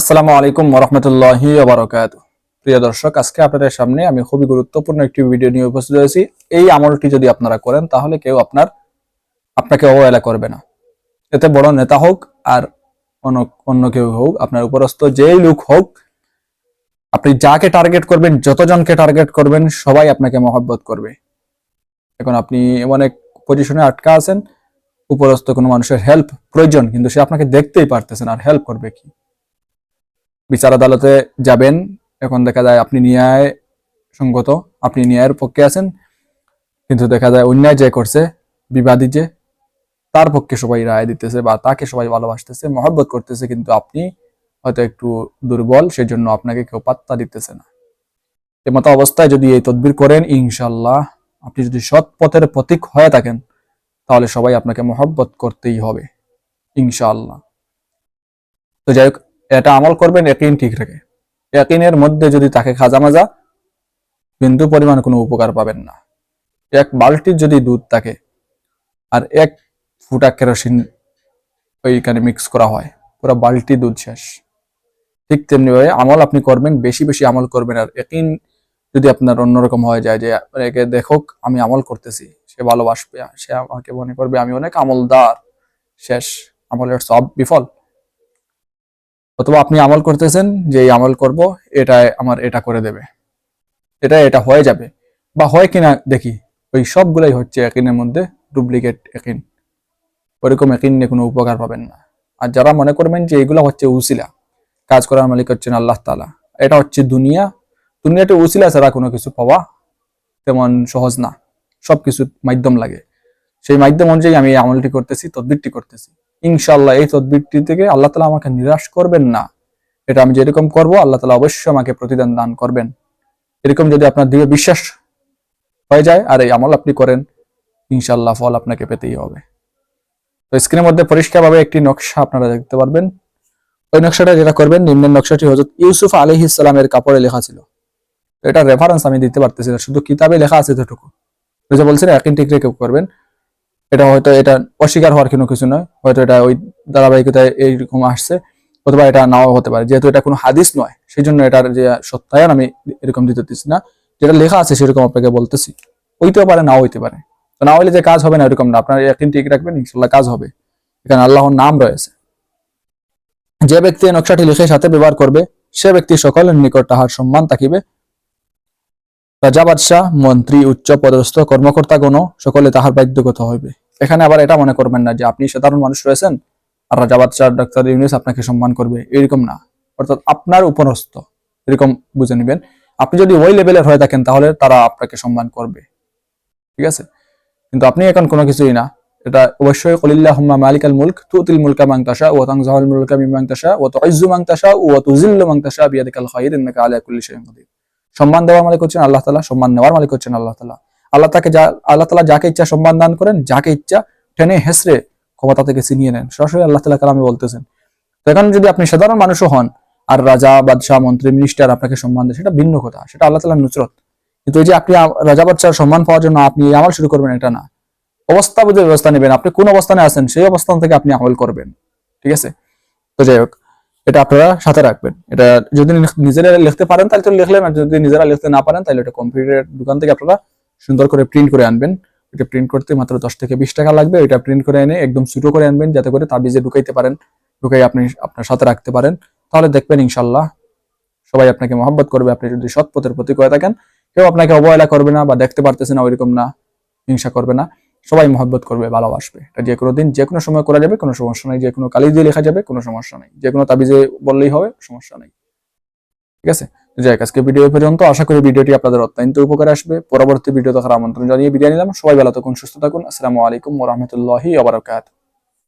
আসসালামু আলাইকুম ওরহমতুল্লাহি ওবরাকাত। প্রিয় দর্শক, আজকে আপনাদের সামনে আমি খুবই গুরুত্বপূর্ণ একটি ভিডিও নিয়ে উপস্থিত হয়েছি। এই আমলটি যদি আপনারা করেন, তাহলে কেউ আপনার, আপনাকে অবহেলা করবে না। এতে বড় নেতা হোক আর অন্য অন্য কেউ হোক, আপনার উপরস্থ যেই লোক হোক, আপনি যাকে টার্গেট করবেন, যতজনকে টার্গেট করবেন, সবাই আপনাকে মহব্বত করবে। এখন আপনি এমন এক পজিশনে আটকা আছেন, উপরস্থ কোনো মানুষের হেল্প প্রয়োজন, কিন্তু সে আপনাকে দেখতেই পারতেছেন আর হেল্প করবে কি? বিচার আদালতে যাবেন। এখন দেখা যায় আপনি ন্যায় সঙ্গত, আপনি ন্যায়ের পক্ষে আছেন, কিন্তু দেখা যায় অন্যায় যে করছে, বিবাদী যে, তার পক্ষে সবাই রায় দিতেছে বা তাকে সবাই ভালোবাসতেছে, মহব্বত করতেছে, কিন্তু আপনি হয়তো একটু দুর্বল, সেজন্য আপনাকে কেউ পাত্তা দিতেছে না। এমতো অবস্থায় যদি এই তদবির করেন ইনশাল্লাহ আপনি যদি সৎ পথের প্রতীক হয়ে থাকেন, তাহলে সবাই আপনাকে মহব্বত করতেই হবে, ইনশাআল্লাহ। তো যাই হোক এটা আমল করবেন একিন ঠিক রেখে। একিনের মধ্যে যদি তাকে খাজা মাজা, বিন্দু পরিমাণ কোনো উপকার পাবেন না। এক বালতির যদি দুধ থাকে আর এক ফুটা কেরোসিন ওইখানে মিক্স করা হয়, পুরো বালতি দুধ শেষ। ঠিক তেমনি ভাবে আমল আপনি করবেন, বেশি বেশি আমল করবেন, আর একিন যদি আপনার অন্যরকম হয়ে যায় যে একে দেখুক, আমি আমল করতেছি, সে ভালোবাসবে, সে আমাকে মনে করবে আমি অনেক আমলদার। শেষ। আমলের সব বিফল। অথবা আপনি আমল করতেছেন যে এই আমল করব এটা আমার এটা করে দেবে। এটা এটা হয়ে যাবে। বা হয় কিনা দেখি, ওই সবগুলাই হচ্ছে একিনের মধ্যে ডুপ্লিকেট একিন। ওরকম একিন নিয়ে কোনো উপকার পাবেন না। আর যারা মনে করবেন যে এগুলো হচ্ছে উসিলা, কাজ করার মালিক হচ্ছেন আল্লাহ তালা এটা হচ্ছে দুনিয়া। দুনিয়াতে উসিলা ছাড়া কোনো কিছু পাওয়া তেমন সহজ না। সব কিছু মাধ্যম লাগে। সেই মাধ্যম অনুযায়ী আমি আমলটি করতেছি, তদবিরটি করতেছি। ইনশাল্লাহ এই তদবিরটি থেকে আল্লাহ তালা আমাকে নিরাশ করবেন না। এটা আমি যেরকম করব, আল্লাহ তালা অবশ্যই আমাকে প্রতিদান দান করবেন। এরকম যদি আপনার দৃঢ় বিশ্বাস হয়ে যায়, আর এই আমল আপনি করেন ইনশাল্লাহ ফল আপনাকে পেতেই হবে। তো স্ক্রিনের মধ্যে পরিষ্কারভাবে একটি নকশা আপনারা দেখতে পারবেন। ওই নকশাটা যেটা করবেন, নিম্নের নকশাটি হজরত ইউসুফ আলহ ইসলামের কাপড়ে লেখা ছিল। এটা রেফারেন্স আমি দিতে পারতেছি না, শুধু কিতাবে লেখা আছে এতটুকু। তো যে বলছেন, একই ঠিক রেখে করবেন। এটা হয়তো এটা অস্বীকার হওয়ার কোনো কিছু নয়। হয়তো এটা ওই ধারাবাহিকতায় এইরকম আসছে, অথবা এটা নাও হতে পারে। যেহেতু এটা কোনো হাদিস নয় সেই জন্য এটার যে সত্যায়ন আমি এরকম দিতে দিচ্ছি না। যেটা লেখা আছে সেরকম আপনাকে বলতেছি। হইতেও পারে, নাও হইতে পারে। তো না হইলে যে কাজ হবে না, এরকম না। আপনার একদিন ঠিক রাখবেন ইনশাল্লাহ কাজ হবে। এখানে আল্লাহর নাম রয়েছে। যে ব্যক্তি নকশাটি লিখে সাথে ব্যবহার করবে, সে ব্যক্তি সকলের নিকট তাহার সম্মান থাকিবে। রাজা বাদশাহ মন্ত্রী উচ্চ পদস্থ কর্মকর্তাগণ সকলে তাহার বাধ্যগত হইবে। এখানে আবার এটা মনে করবেন না যে আপনি সাধারণ মানুষ রয়েছেন আর রাজা বাদশাহ ডাক্তার ইউনিস আপনাকে সম্মান করবে, এরকম না। অর্থাৎ আপনার উপরস্থ এরকম বুঝে নেবেন। আপনি যদি ওই লেভেলের হয়ে থাকেন তাহলে তারা আপনাকে সম্মান করবে। ঠিক আছে? কিন্তু আপনি এখন কোনো কিছুই না। এটা অবশ্যই কলিল্লাহ মালিক আল মুলক, তুতিল মুলকা মাংতাসা ও তাংজাহুল মুলকা মিমাংতাসা ও তুইজ্জু মাংতাসা ও তুজিল্লু মাংতাসা বিয়াদিকাল খায়র ইন্নাকা আলা কুল্লি শাইইন সম্মান দেওয়ার মালিক হচ্ছেন আল্লাহ তালা সম্মান নেওয়ার মালিক হচ্ছেন আল্লাহ তালা আল্লাহ তাকে যা আল্লাহ তালা যাকে ইচ্ছা সম্মান দান করেন, যাকে ইচ্ছা টেনে হেসরে ক্ষমতা থেকে ছিনিয়ে নেন। সরাসরি আল্লাহ তালা কালামে বলতেছেন। তো এখন যদি আপনি সাধারণ মানুষও হন, আর রাজা, বাদশাহ, মন্ত্রী মিনিস্টার আপনাকে সম্মান দেয়, সেটা ভিন্ন কথা, সেটা আল্লাহ তালার নুসরত। কিন্তু এই যে আপনি রাজা বাদশাহ সম্মান পাওয়ার জন্য আপনি এই আমল শুরু করবেন, এটা না। অবস্থা বুঝে ব্যবস্থা নেবেন। আপনি কোন অবস্থানে আছেন, সেই অবস্থান থেকে আপনি আমল করবেন। ঠিক আছে? তো যাই হোক। এটা আপনারা সাথে রাখবেন। এটা যদি নিজেরা লিখতে পারেন, তাহলে তো লিখলেন, আর যদি নিজেরা লিখতে না পারেন, তাহলে এটা কম্পিউটার দোকান থেকে আপনারা সুন্দর করে প্রিন্ট করে আনবেন। এটা প্রিন্ট করতে মাত্র দশ থেকে বিশ টাকা লাগবে। এটা প্রিন্ট করে এনে একদম ছোটো করে আনবেন, যাতে করে তাবিজে ঢুকাইতে পারেন, ঢুকাই আপনি আপনার সাথে রাখতে পারেন। তাহলে দেখবেন ইনশাল্লাহ সবাই আপনাকে মহব্বত করবে। আপনি যদি সৎ পথের প্রতি করে থাকেন, কেউ আপনাকে অবহেলা করবে না বা দেখতে পারতেছে না, ওইরকম না, হিংসা করবে না। সবাই মহব্বত করবে, ভালোবাসবে। এটা যে কোনো দিন, যে কোনো সময় করা যাবে, কোনো সমস্যা নেই। যে কোনো কালি দিয়ে লেখা যাবে, কোনো সমস্যা নেই। যে কোনো তাবিজে বললেই হবে, সমস্যা নেই। ঠিক আছে? যাই আজকে ভিডিও পর্যন্ত। আশা করি ভিডিওটি আপনাদের অত্যন্ত উপকারে আসবে। পরবর্তী ভিডিও দেখার আমন্ত্রণ জানিয়ে বিদায় নিলাম। সবাই ভালো থাকুন, সুস্থ থাকুন। আসসালামু আলাইকুম ওরহমতুল্লাহি আবরকাত